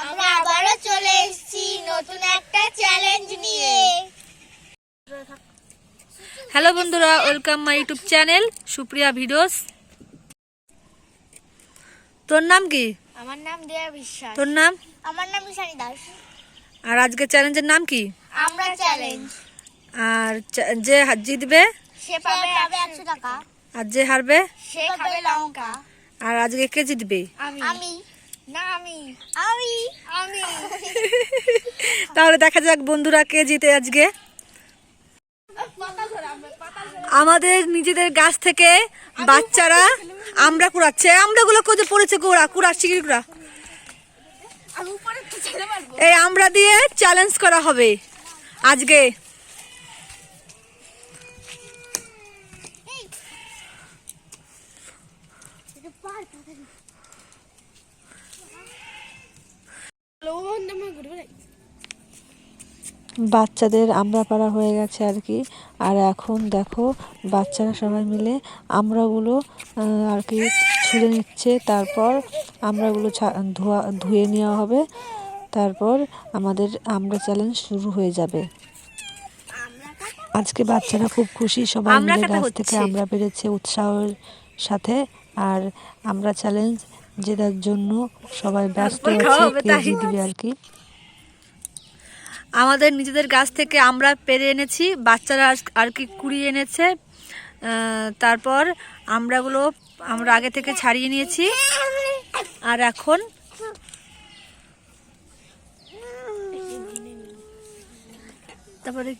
আমরা আবারও চলে এসেছি নতুন একটা চ্যালেঞ্জ নিয়ে। হ্যালো বন্ধুরা welcome my YouTube channel Supriya videos. তোর নাম কি? আমার নাম দেয়া বিশ্বাস। তোর নাম? আমার নাম ঈশানী দাস। আর আজকে চ্যালেঞ্জের নাম কি? আমরা চ্যালেঞ্জ আর চা- যে হা- জিতবে? সে পাবে পাবে একশো টাকা। আর যে হারবে? সে খাবে লঙ্কা। আর আজকে কে জিতবে? আমি। আমি। না আমি। আমি। আমি। তাহলে দেখা যাক বন্ধুরা কে জিতে আজকে। আমাদের নিজেদের গাছ থেকে বাচ্চারা আমরা কুড়াচ্ছে। আমরাগুলো কোথায় পড়েছে কুড়া? কুড়া এই আমরা দিয়ে চ্যালেঞ্জ করা হবে আজকে। বাচ্চাদের আমরা পাড়া হয়ে গেছে আর কি। আর এখন দেখো বাচ্চারা সবাই মিলে আমরাগুলো আর কি ছুঁড়ে নিচ্ছে। তারপর আমরাগুলো ধোয়া ধুয়ে নেওয়া হবে। তারপর আমাদের আমরা চ্যালেঞ্জ শুরু হয়ে যাবে। আজকে বাচ্চারা খুব খুশি সবাই মিলে গাছ থেকে আমরা পেরেছে উৎসাহের সাথে। আর আমরা চ্যালেঞ্জ জেতার জন্য সবাই ব্যস্ত হবে কে তাই। জিতবে আর কি। আমাদের নিজেদের গাছ থেকে আমরা পেরে এনেছি বাচ্চারা আর কি কুড়িয়ে এনেছে। তারপর আমরাগুলো আমরা আগে থেকে ছাড়িয়ে নিয়েছি। আর এখন তারপরে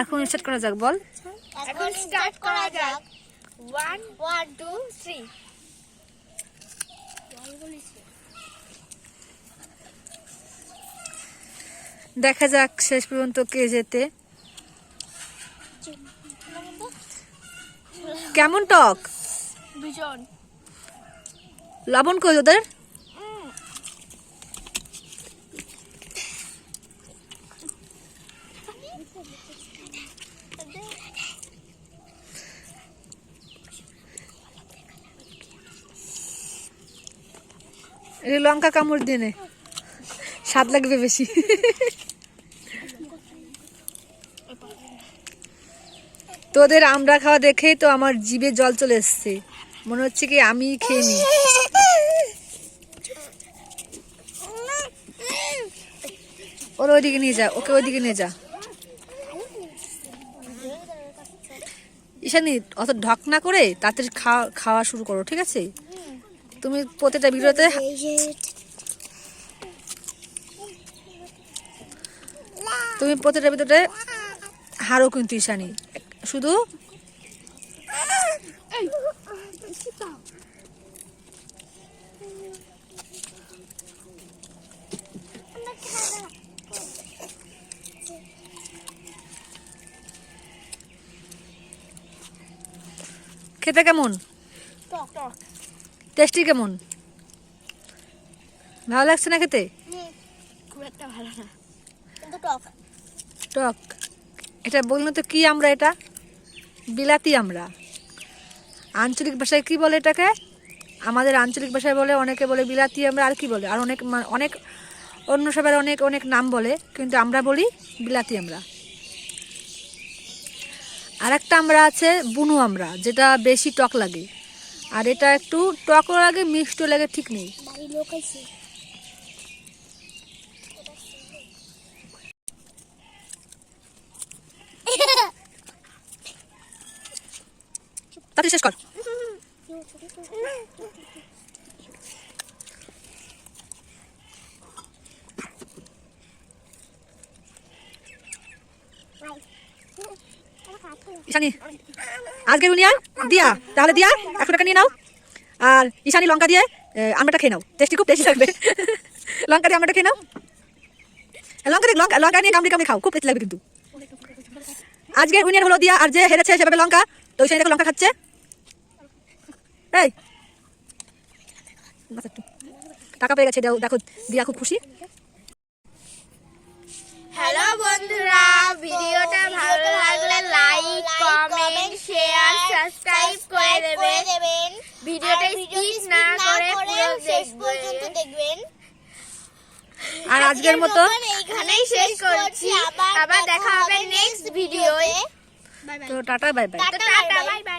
এখন স্টার্ট করা যাক বল। এখন স্টার্ট করা যাক। ওয়ান ওয়ান টু থ্রি দেখা যাক শেষ পর্যন্ত কে যেতে কেমন টক? ভীষণ লবণ কই ওদের? এই লঙ্কা কামড় দিয়ে নে। স্বাদ লাগবে বেশি। তোদের আমরা খাওয়া দেখেই তো আমার জিভে জল চলে এসছে। মনে হচ্ছে কি আমি খেয়ে নিই ওর ওইদিকে নিয়ে যা, ওকে ওইদিকে নিয়ে যা। ঈশানি, অত ঢক না করে তাড়াতাড়ি খাওয়া খাওয়া শুরু করো, ঠিক আছে? তুমি প্রতিটা ভিডিওতে তুমি প্রতিটা ভিডিওতে হারো কিন্তু ঈশানি। শুধু খেতে কেমন? টক টক। টেস্টি কেমন? ভালো লাগছে না খেতে? খুব একটা ভালো না কিন্তু টক। টক। এটা বলল তো কি আমরা এটা? বিলাতি আমরা। আঞ্চলিক ভাষায় কি বলে এটাকে? আমাদের আঞ্চলিক ভাষায় বলে অনেকে বলে বিলাতি আমরা আর কি বলে? আর অনেক অনেক অন্য সবার অনেক অনেক নাম বলে কিন্তু আমরা বলি বিলাতি আমরা। আর একটা আমরা আছে বুনু আমরা যেটা বেশি টক লাগে। আর এটা একটু টকও লাগে মিষ্ট লাগে ঠিক নেই। শেষ কর। ঈশানি আজকে রুনিয়া দিয়া তাহলে দিয়া একশো টাকা নিয়ে নাও। আর ঈশানি লঙ্কা দিয়ে এ, আমড়াটা খেয়ে নাও। টেস্টি খুব টেস্টি লাগবে লঙ্কা দিয়ে আমড়াটা খেয়ে নাও। লঙ্কা দিয়ে লঙ্কা লঙ্কা নিয়ে কামড়ে কামড়ে খাও খুব টেস্টি লাগবে কিন্তু। আজকে উইনার হলো দিয়া আর যে হেরেছে সেভাবে লঙ্কা তো ওই দেখো লঙ্কা খাচ্ছে। এই। টাকা পেয়ে গেছে দেখো দিয়া খুব খুশি। হ্যালো বন্ধুরা ভিডিওটা সাবস্ক্রাইব করে দেবেন ভিডিওটা স্কিপ না করে পুরো শেষ পর্যন্ত দেখবেন। আর আজকের মতো এইখানেই শেষ করছি। আবার দেখা হবে নেক্সট ভিডিওতে তো tata bye bye tata bye bye